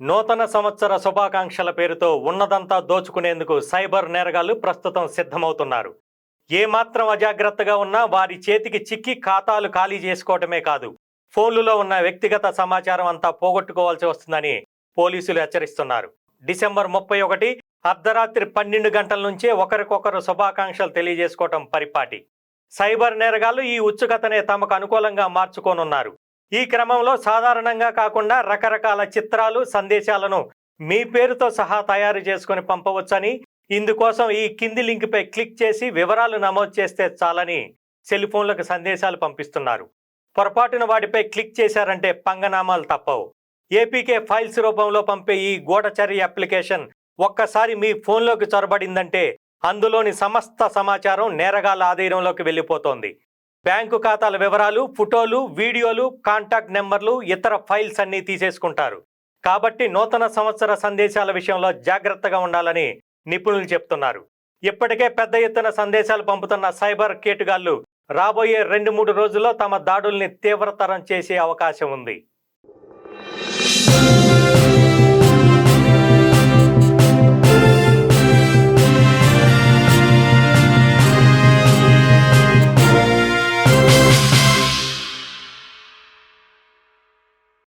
నూతన సంవత్సర శుభాకాంక్షల పేరుతో ఉన్నదంతా దోచుకునేందుకు సైబర్ నేరగాళ్ళు ప్రస్తుతం సిద్ధమవుతున్నారు. ఏమాత్రం అజాగ్రత్తగా ఉన్నా వారి చేతికి చిక్కి ఖాతాలు ఖాళీ చేసుకోవటమే కాదు. ఫోన్లలో ఉన్న వ్యక్తిగత సమాచారం అంతా పోగొట్టుకోవాల్సి వస్తుందని పోలీసులు హెచ్చరిస్తున్నారు. డిసెంబర్ ముప్పై ఒకటి అర్ధరాత్రి పన్నెండు గంటల నుంచే ఒకరికొకరు శుభాకాంక్షలు తెలియజేసుకోవటం పరిపాటి. సైబర్ నేరగాళ్ళు ఈ ఉత్సుకతనే తమకు అనుకూలంగా మార్చుకోనున్నారు. ఈ క్రమంలో సాధారణంగా కాకుండా రకరకాల చిత్రాలు సందేశాలను మీ పేరుతో సహా తయారు చేసుకుని పంపవచ్చని ఇందుకోసం ఈ కింది లింక్పై క్లిక్ చేసి వివరాలు నమోదు చేస్తే చాలని సెల్ఫోన్లకు సందేశాలు పంపిస్తున్నారు. పొరపాటున వాటిపై క్లిక్ చేశారంటే పంగనామాలు తప్పవు. ఏపీకే ఫైల్స్ రూపంలో పంపే ఈ గూఢచర్య అప్లికేషన్ ఒక్కసారి మీ ఫోన్లోకి చొరబడిందంటే అందులోని సమస్త సమాచారం నేరగాళ్ళ ఆధీనంలోకి వెళ్ళిపోతోంది. బ్యాంకు ఖాతాల వివరాలు ఫోటోలు వీడియోలు కాంటాక్ట్ నెంబర్లు ఇతర ఫైల్స్ అన్నీ తీసేసుకుంటారు. కాబట్టి నూతన సంవత్సర సందేశాల విషయంలో జాగ్రత్తగా ఉండాలని నిపుణులు చెప్తున్నారు. ఇప్పటికే పెద్ద ఎత్తున సందేశాలు పంపుతున్న సైబర్ కేటుగాళ్ళు రాబోయే రెండు మూడు రోజుల్లో తమ దాడుల్ని తీవ్రతరం చేసే అవకాశం ఉంది.